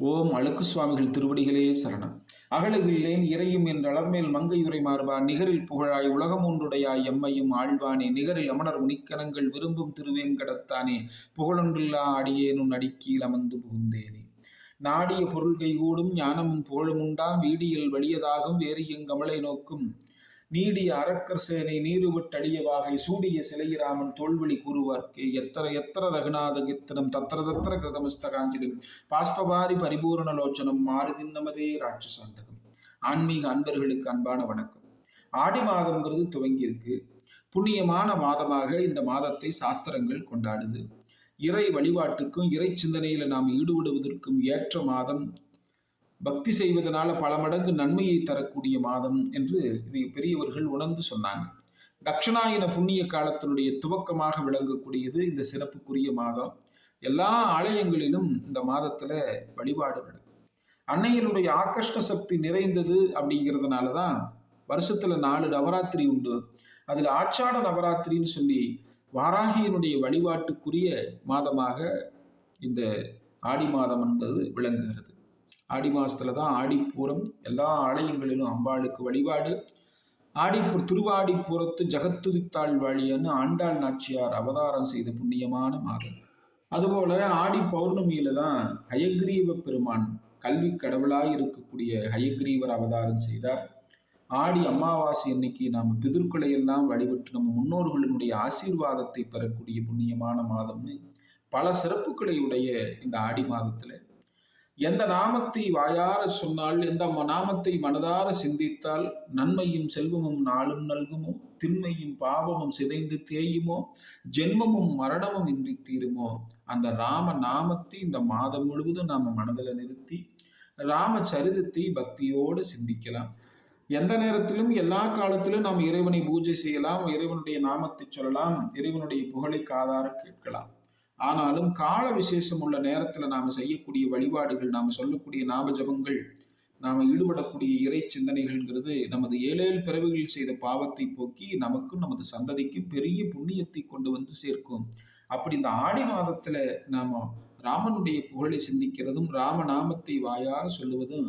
ஓம் அழுக்கு சுவாமிகள் திருவடிகளே சரணம். அகலகில்லேன் இறையும் என் அளர்மேல் மங்கையுரை மாறுபா நிகரில் புகழாய் உலகம் ஒன்றுடையாய் எம்மையும் ஆழ்வானே நிகரில் அமணர் முனிக்கணங்கள் விரும்பும் திருவேங்கடத்தானே புகழொன்றில்லா அடியேனும் அடிக்கீழ் அமர்ந்து புகுந்தேனே. நாடிய பொருள் கைகூடும் ஞானமும் புகழும் உண்டாம் வீடியல் வலியதாகும் வேறு எங்கமலை நோக்கும் நீடிய அரக்கர் சேனை நீருவிட்டடிய வாகை சூடிய சிலையிராமன் தோல்வழி கூறுவார்க்கே. எத்தர எத்தர ரகுநாத கித்தனம் தத்திர தத்திர கிருதமஸ்தகாஞ்சலிம். பாஸ்பபாரி பரிபூரண லோச்சனம் மாருதின் நமதே ராட்சசாந்தகம். ஆன்மீக அன்பர்களுக்கு அன்பான வணக்கம். ஆடி மாதம்ங்கிறது துவங்கி இருக்கு புண்ணியமான மாதமாக இந்த மாதத்தை சாஸ்திரங்கள் கொண்டாடுது. இறை வழிபாட்டுக்கும் இறை சிந்தனையில நாம் ஈடுபடுவதற்கும் ஏற்ற மாதம் பக்தி செய்வதனால பல மடங்கு நன்மையை தரக்கூடிய மாதம் என்று இது பெரியவர்கள் உணர்ந்து சொன்னாங்க. தக்ஷணாயன புண்ணிய காலத்தினுடைய துவக்கமாக விளங்கக்கூடியது இந்த சிறப்புக்குரிய மாதம். எல்லா ஆலயங்களிலும் இந்த மாதத்துல வழிபாடு நடக்கும். அன்னையினுடைய ஆகர்ஷ்ட சக்தி நிறைந்தது அப்படிங்கிறதுனால தான் வருஷத்துல நாலு நவராத்திரி உண்டு. அதுல ஆச்சாட நவராத்திரின்னு சொல்லி வாராகியினுடைய வழிபாட்டுக்குரிய மாதமாக இந்த ஆடி மாதம் என்பது விளங்குகிறது. ஆடி மாதத்துல தான் ஆடிப்பூரம் எல்லா ஆலயங்களிலும் அம்பாளுக்கு வழிபாடு. ஆடிப்பூர் திருவாடிப்பூரத்து ஜகத்துதித்தாள் வாழியன்னு ஆண்டாள் நாச்சியார் அவதாரம் செய்த புண்ணியமான மாதம். அதுபோல ஆடி பௌர்ணமியில தான் ஹயக்ரீவ பெருமான் கல்வி கடவுளாய் இருக்கக்கூடிய ஹயக்ரீவர் அவதாரம் செய்தார். ஆடி அமாவாசை அன்னைக்கு நாம் பிதிர்களை எல்லாம் வழிபட்டு நம்ம முன்னோர்களினுடைய ஆசீர்வாதத்தை பெறக்கூடிய புண்ணியமான மாதம்னு பல சிறப்புகளை உடைய இந்த ஆடி மாதத்தில் எந்த நாமத்தை வாயார சொன்னால் எந்த ம- நாமத்தை மனதார சிந்தித்தால் நன்மையும் செல்வமும் நாளும் நல்குமோ? திண்மையும் பாவமும் சிதைந்து தேயுமோ? ஜென்மமும் மரணமும் இன்றி தீருமோ? அந்த ராம நாமத்தை இந்த மாதம் முழுவதும் நாம மனதில் நிறுத்தி ராம சரிதத்தை பக்தியோடு சிந்திக்கலாம். எந்த நேரத்திலும் எல்லா காலத்திலும் நாம் இறைவனை பூஜை செய்யலாம் இறைவனுடைய நாமத்தை சொல்லலாம் இறைவனுடைய புகழை காதார கேட்கலாம். ஆனாலும் கால விசேஷம் உள்ள நேரத்துல நாம செய்யக்கூடிய வழிபாடுகள் நாம சொல்லக்கூடிய நாம ஜபங்கள் நாம ஈடுபடக்கூடிய இறை சிந்தனைகள்ங்கிறது நமது ஏழேழு பிறவிகளில் செய்த பாவத்தை போக்கி நமக்கும் நமது சந்ததிக்கும் பெரிய புண்ணியத்தை கொண்டு வந்து சேர்க்கும். அப்படி இந்த ஆடி மாதத்துல நாம ராமனுடைய புகழை சிந்திக்கிறதும் ராம நாமத்தை வாயார சொல்லுவதும்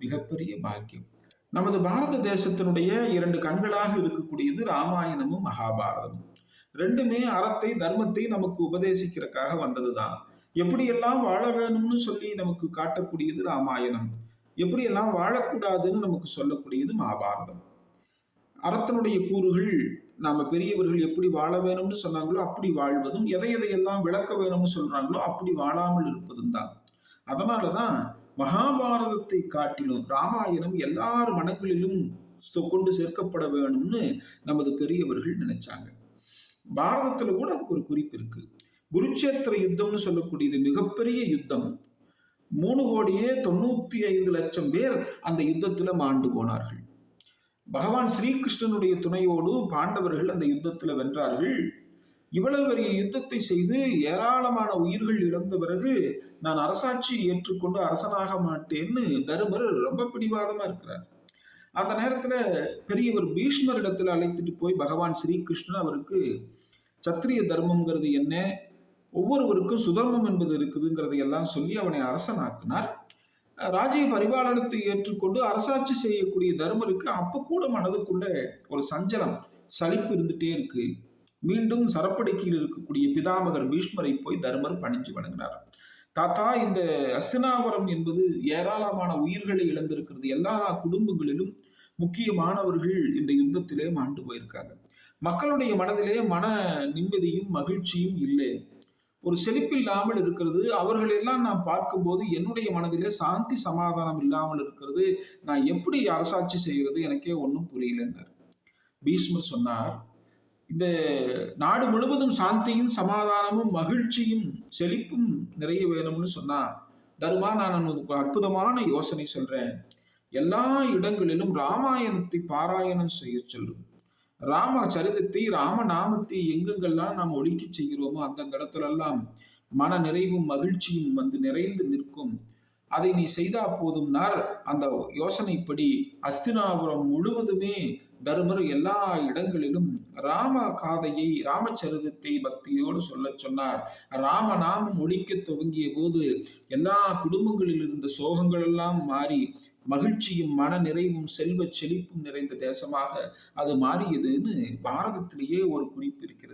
மிகப்பெரிய பாக்கியம். நமது பாரத தேசத்தினுடைய இரண்டு கண்களாக இருக்கக்கூடியது ராமாயணமும் மகாபாரதமும். ரெண்டுமே அறத்தை தர்மத்தை நமக்கு உபதேசிக்கிறதுக்காக வந்ததுதான். எப்படியெல்லாம் வாழ வேணும்னு சொல்லி நமக்கு காட்டக்கூடியது ராமாயணம். எப்படியெல்லாம் வாழக்கூடாதுன்னு நமக்கு சொல்லக்கூடியது மகாபாரதம். அறத்தினுடைய கூறுகள் நாம பெரியவர்கள் எப்படி வாழ வேணும்னு சொன்னாங்களோ அப்படி வாழ்வதும் எதை எதையெல்லாம் விளக்க வேணும்னு சொல்றாங்களோ அப்படி வாழாமல் இருப்பதும் தான். அதனாலதான் மகாபாரதத்தை காட்டிலும் ராமாயணம் எல்லார் மனங்களிலும் சொ- கொண்டு சேர்க்கப்பட வேணும்னு நமது பெரியவர்கள் நினைச்சாங்க. பாரதத்துல கூட அதுக்கு ஒரு குறிப்பு இருக்கு. குருட்சேத்திர யுத்தம்னு சொல்லக்கூடியது மிகப்பெரிய யுத்தம். மூணு கோடியே தொண்ணூத்தி ஐந்து லட்சம் பேர் அந்த யுத்தத்துல மாண்டு போனார்கள். பகவான் ஸ்ரீகிருஷ்ணனுடைய துணையோடு பாண்டவர்கள் அந்த யுத்தத்துல வென்றார்கள். இவ்வளவு பெரிய யுத்தத்தை செய்து ஏராளமான உயிர்கள் இழந்த பிறகு நான் அரசாட்சி ஏற்றுக்கொண்டு அரசனாக மாட்டேன்னு தருமர் ரொம்ப பிடிவாதமா இருக்கிறார். அந்த நேரத்துல பெரியவர் பீஷ்மர் இடத்துல அழைத்துட்டு போய் பகவான் ஸ்ரீகிருஷ்ணன் அவருக்கு சத்திரிய தர்மம்ங்கிறது என்ன? ஒவ்வொருவருக்கும் சுதர்மம் என்பது இருக்குதுங்கிறதை எல்லாம் சொல்லி அவனை அரசனாக்கினார். ராஜ்ய பரிபாலனத்தை ஏற்றுக்கொண்டு அரசாட்சி செய்யக்கூடிய தர்மருக்கு அப்ப கூட மனதுக்குள்ள ஒரு சஞ்சலம் சலிப்பு இருந்துட்டே இருக்கு. மீண்டும் சரப்படிக்கையில் இருக்கக்கூடிய பிதாமகர் பீஷ்மரை போய் தர்மர் பணிஞ்சு வணங்கினார். தாத்தா இந்த அஸ்தினாபுரம் என்பது ஏராளமான உயிர்களை இழந்திருக்கிறது. எல்லா குடும்பங்களிலும் முக்கியமானவர்கள் இந்த யுத்தத்திலே மாண்டு போயிருக்காங்க. மக்களுடைய மனதிலே மன நிம்மதியும் மகிழ்ச்சியும் இல்லை. ஒரு செழிப்பில்லாமல் இருக்கிறது. அவர்களெல்லாம் நான் பார்க்கும்போது என்னுடைய மனதிலே சாந்தி சமாதானம் இல்லாமல் இருக்கிறது. நான் எப்படி அரசாட்சி செய்கிறது எனக்கே ஒன்றும் புரியலன்னார். பீஷ்மர் சொன்னார் இந்த நாடு முழுவதும் சாந்தியும் சமாதானமும் மகிழ்ச்சியும் செழிப்பும் நிறைய வேணும்னு சொன்னா தருமா? நான் உனக்கு அற்புதமான யோசனை சொல்றேன். எல்லா இடங்களிலும் ராமாயணத்தை பாராயணம் செய்ய சொல்லும். ராம சரிதத்தை ராம நாமத்தை எங்கெங்கெல்லாம் நாம் ஒழுக்கி செய்கிறோமோ அந்த இடத்துலெல்லாம் மன நிறைவும் மகிழ்ச்சியும் வந்து நிறைந்து நிற்கும். அதை நீ செய்தா போதும்னார். அந்த யோசனைப்படி அஸ்தினாபுரம் முழுவதுமே தருமர் எல்லா இடங்களிலும் ராம காதையை ராமச்சரிதத்தை பக்தியோடு சொல்ல சொன்னார். ராமநாமம் ஒழிக்க துவங்கிய போது எல்லா குடும்பங்களில் இருந்த சோகங்கள் எல்லாம் மாறி மகிழ்ச்சியும் மன நிறைவும் செல்வ செழிப்பும் நிறைந்த தேசமாக அது மாறியதுன்னு பாரதத்திலேயே ஒரு குறிப்பு இருக்கிறது.